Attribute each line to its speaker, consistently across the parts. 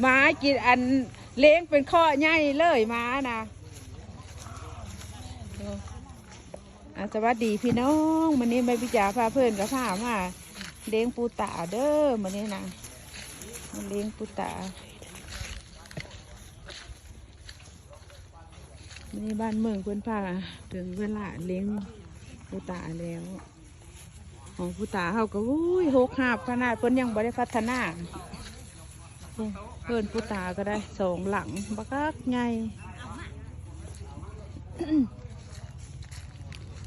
Speaker 1: หมากินอันเลี้ยงเป็นข้อใหญ่เลยหมานะอออะสวัสดีพี่น้องวันนี้ไม่พิจาพาเพื่อนกับพามาเลี้ยงปูตาเด้อวันนี้นะมันเลี้ยงปูตาวันนี้บ้านเมืองเพื่อนพาถึงเวลาเลี้ยงปูตาแล้วของปูตาเขาก็อุ้ยหกหาบขนาดเพิ่นยังบ่ได้พัฒนา เพิ่อนปูตาก็ได้สองหลังบักักไง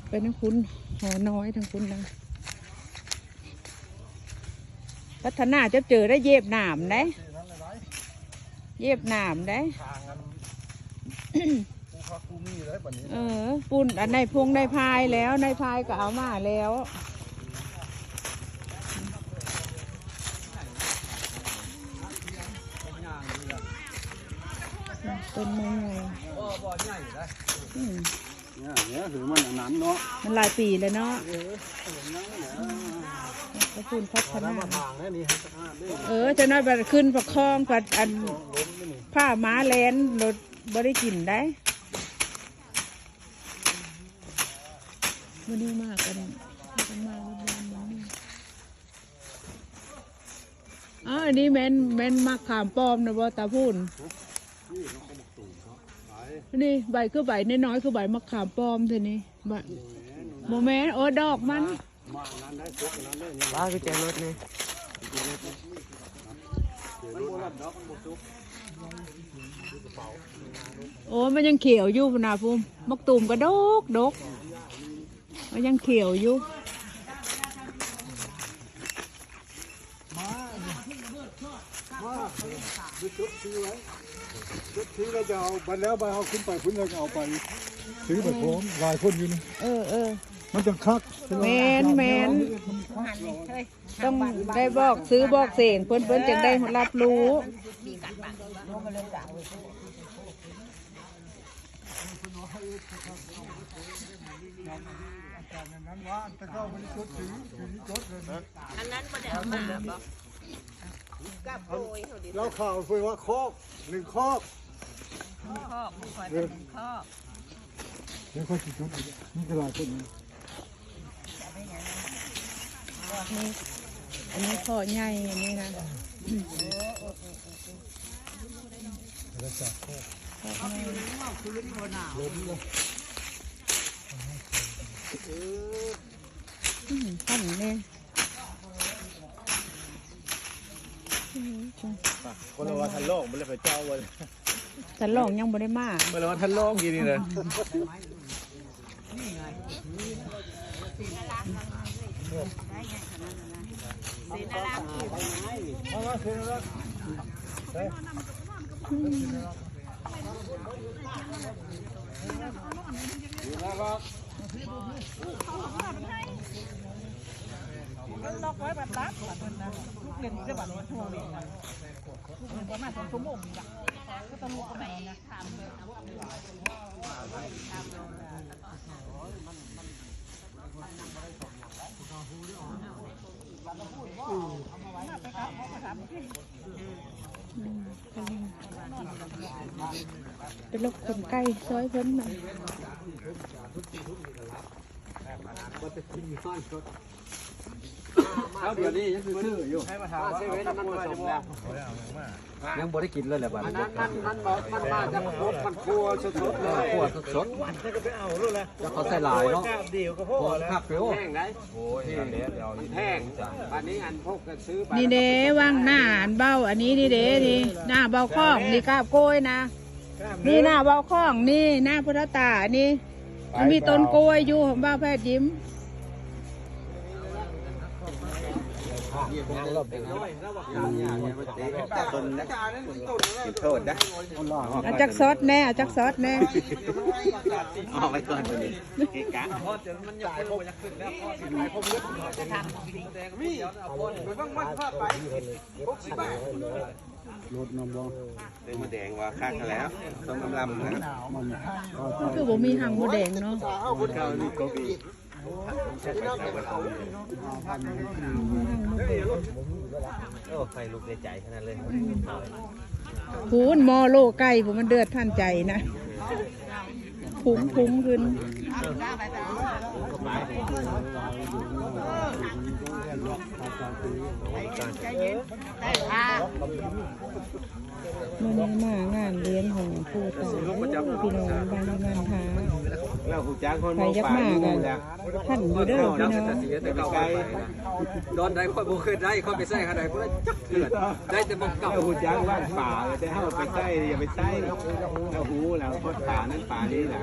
Speaker 1: เป็นทั้งคุณหอน้อยทั้งคุณนะพัฒนาจะเจอได้เย็บหนามได้เย็บหนามได้
Speaker 2: ทางกันกูพักกูมีเลยบัดนี้
Speaker 1: เออปุ่นอันในพวงในพายแล้วในพายก็เอามาแล้ว เป็นไงไง
Speaker 2: บ่บ่ใหญ่เลย
Speaker 1: อืม
Speaker 2: เนี่ยเนี่ยถือมันอันนั้นเนาะ
Speaker 1: มันหลายปีแล้วเนาะ
Speaker 2: เออเห็นนั่งเนี่ย
Speaker 1: ก็คุณพัฒ
Speaker 2: เอา
Speaker 1: นา
Speaker 2: น้ำมาทางเนี่ยนี่ให้สะอาดด้วย
Speaker 1: เออจะน้อยบัดขึ้นประคองปัดอัน
Speaker 2: ล้มนี่นี่
Speaker 1: ผ้าม้าแลนรถบ่ได้กินได้วันนี้มากกันกันมากวันนี้อ๋ออันนี้แม่นแม่นมักขามปลอมนะบ่ตาพูน
Speaker 2: นี่เขาก็บอกตูนเขาไป
Speaker 1: นี่ใบคือใบน้อยๆคือใบมะขามป้อมเท่านี้ใบโมแมนโอ้ดอกมัน
Speaker 2: มาอันนั้นได้พวกอันนั้นได้นี่
Speaker 3: บ้ากุญแจรถนี่
Speaker 2: มันโบราณดอกมันโบซุก
Speaker 1: โอ้มันยังเขียวอยู่พุ่นนาภูมิมักตูมก็ดกดกมันยังเขียวอยู่
Speaker 2: มา ดูจุดซื้อไว้จุดซื้อแล้วจะเอาไปแล้วไปเอาขึ้นไปพุ่นแล้วก็เอาไปซื้อไปพร้อมหลายคนอยู่นี่
Speaker 1: เออเออ
Speaker 2: มันจะคัก
Speaker 1: แมนแมนต้องได้บอกซื้อบอกเสียงเพิ่นเพิ่นจึงได้รับรู้
Speaker 2: นั้นว่าจะเข้าไปจุดซื้อซื้อจุดเลยนะ
Speaker 4: อันนั้นบ่ได้เอามาบ่กั บโอยเขาดิ
Speaker 2: เราข่าวเพื่อว่าคอกหนึ่งคอก
Speaker 4: คอกบ่ค่อยเป็นคอก
Speaker 2: เดี๋ยวค่อยจุดจุดนี่ก็หลายคนนี่
Speaker 1: นี่อันนี้ข้อใหญ่อันนี้นะ
Speaker 2: แล้วจากคอก
Speaker 1: ข้อใหญ่อืมขั้นเนี่ย
Speaker 3: คนละว่าทันโลกมันเลยไปเจ้าวัน
Speaker 1: แต่ลองยังบ่ได้มา
Speaker 3: มันเลยว่าทันโลกกินนี่เลย
Speaker 2: เอาละ เสร็จแล้วเฮ้ย
Speaker 4: ล็อกไว้แบบรับแบบนั้นนะลูกเล่นจะบัดนี้ทั่วเลยนะลูกเล่นประมาณ2ชั่วโมงนี่ล่ะก็ต้องลูกกันนะถามเลย
Speaker 1: เป็นลูกคนใกล้ซอยเพิ่นมา
Speaker 3: เอาเดี๋ยวนี้ยังซื้ออยู่ให้มาถามว่าเซเว่นมันมาส่งแล้วยังบ่ได้กินเลยแหละบัดนี้
Speaker 2: มันมันมันมาจากครบมันครัวสดๆเลย
Speaker 3: ขวดสดมันก็ไปเอาลูกแล้วจะเขาใส่หลายเนาะเดียวก็พอแล้วคักเดียว
Speaker 2: แห้งได้
Speaker 3: โอ้ยเดี๋ยวเดี๋ยว
Speaker 2: แห้งอันนี้อันพวกก็ซื้อไป
Speaker 1: นี่เด้ว่างหน้าอันเบ้าอันนี้นี่เด้นี่หน้าเบ้าข้องนี่กาบโกยนะนี่หน้าเบ้าข้องนี่หน้าพุทธตานี่มันมีต้นกล้วยอยู่ของบ้าวแพทย์ยิ้ม
Speaker 3: ต้นนะกินโทษนะ
Speaker 1: เอาจักซอสแน่เอาจักซอสแน่
Speaker 3: เอาไว้ก่อนตัวนี้เกะกะ
Speaker 2: รถน้ำบ่
Speaker 3: เป็นมะแดงว่าคักแล้วต้องกำลำนะ
Speaker 2: มัน
Speaker 1: ก็คือบ่มีหังบ่แดงเนาะ
Speaker 3: พุทธเก้านี่ก็มี
Speaker 2: ม
Speaker 3: โอ้ไฟลุกในใจขนาดเลย
Speaker 1: พูนมอโลไก่ผมมันเดือดท่านใจนะพุ้งพุ้งขึ้นมื่อนี้มางานเลี้ยงของผู้ตายพี่น้องบางงานหา
Speaker 3: แล้วหูจ้างคน
Speaker 1: ใครยักมากกันท่านอยู่เด้อพี่น้อง
Speaker 3: แต่ไกลตอนใดค่อยบ่เคยได้ค่อยไปใส่ขนาดบ่ได้จักเถื่อนได้แต่บ่เก่าหูจ้างว่างป่าแต่ถ้าไปใส่อย่าไปใส่แล้วหูแล้วคนป่านั้นป่านี้แหละ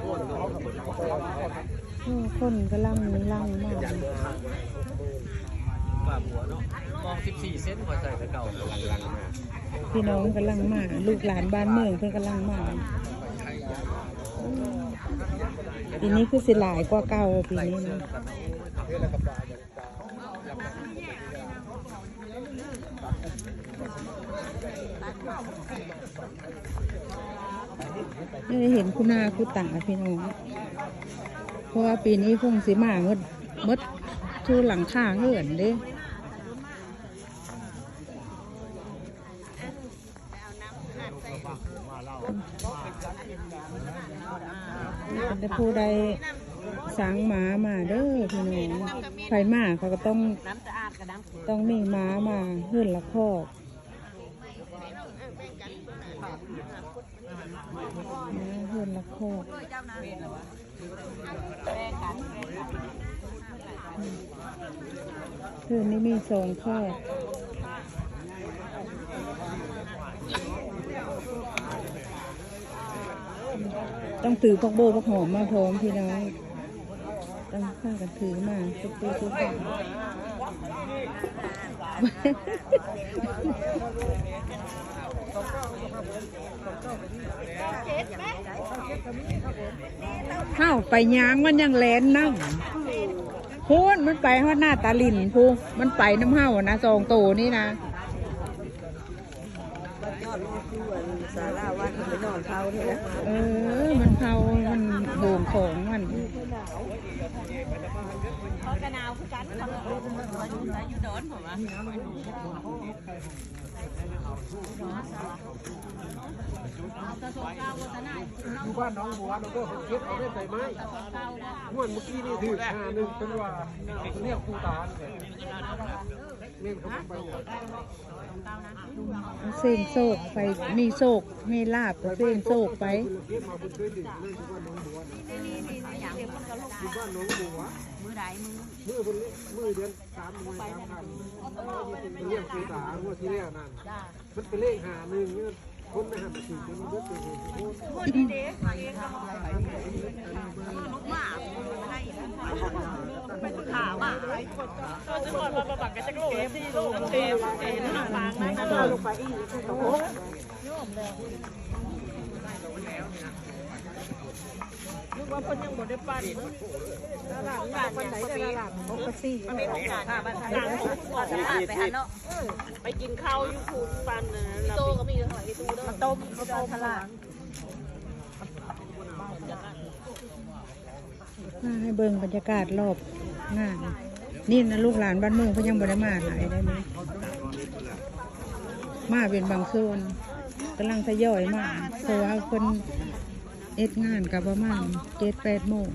Speaker 1: โอ้คนกำลังลังมาก
Speaker 3: ป่าหัวเนาะมอง14เซนพอใส่แต่เก่าลังๆมา
Speaker 1: พี่น้องกำลังมาลูกหลานบ้านเมืองเพิ่นกำลังมา ปีนี้คือสิหลายกว่าเก่าปีนี้นะไม่ได้เห็นคุณนาคุณตาพี่น้อง เพราะว่าปีนี้คงสิมาเมดเมดทูหลังคาเหือนเด้ แต่ผู้ใดสังหมามาเด้อพี่น้องใครมาเขาก็ต้องต้องมีหมามาเฮือนละคอกม้าเฮือนละคอกเฮือนนี้มีสองคอก ต้องถือพวกโบพวกหอมมาพร้อมพี่น้องต้องข้ากันถือมาทุกปีทุกปีเข้าไปย้างมันยังแลนนั่งพูนมันไปฮอดหน้าตาลินพูมันไปน้ำเห่านะซองโตนี่นะ
Speaker 4: สาราวัดไปนอนเขาเนี่ย
Speaker 1: เออ มันเผามันโหงของมัน
Speaker 4: เขากระนาวคือกันเขาอยู่โดนผมอะ
Speaker 2: อยู่บ้านน้องบัวเราก็เก็บเอาได้ใส่ไม้งวดเมื่อกี้นี่ถือหาหนึ่งเป็นว่าเรียกคูตาเนี่ย เรียกเขาไปเนี่ย
Speaker 1: เส้นโศกไปมีโศกมีลาบก็เส้นโศกไป
Speaker 2: มือด้าย
Speaker 4: มือใดมือ
Speaker 2: มือคนมือเดือนสามมือสามพันเป็นเรียกคูตางวดที่แล้วนั่นมันเป็นเลขหาหนึ่งเนี่ยคนไม่หันมาสี่คนมันก็เป็นโอ้
Speaker 4: คนนี้เด็กเองก็ลูกหมาเป็น ขาว่าก็จะบอกว่าบักกะจะโกรธที่ลูกเต็มเต็มหน้าฟางนะลงไปอีกโอ้โหนึกว่าเพิ่นยังบ่ได้ปั้นตลาดงานปันไหนจะตลาดปกติมันไม่ของงานบ้านทางออกตลาดไปหันเนาะไปกินข้าวยูคูปันนะโตก็มีหอยตูด้อต้มเขาต้มตลาด
Speaker 1: ให้เบิ่งบรรยากาศรอบ งานนี่นะลูกหลานบ้านเมืองเขายังบ่ได้มาหลายได้ไหมมาเป็นบางส่วนกำลังทยอยมาเพราะว่าคนเอ็ดงานกับประมาณเจ็ดแปดโมง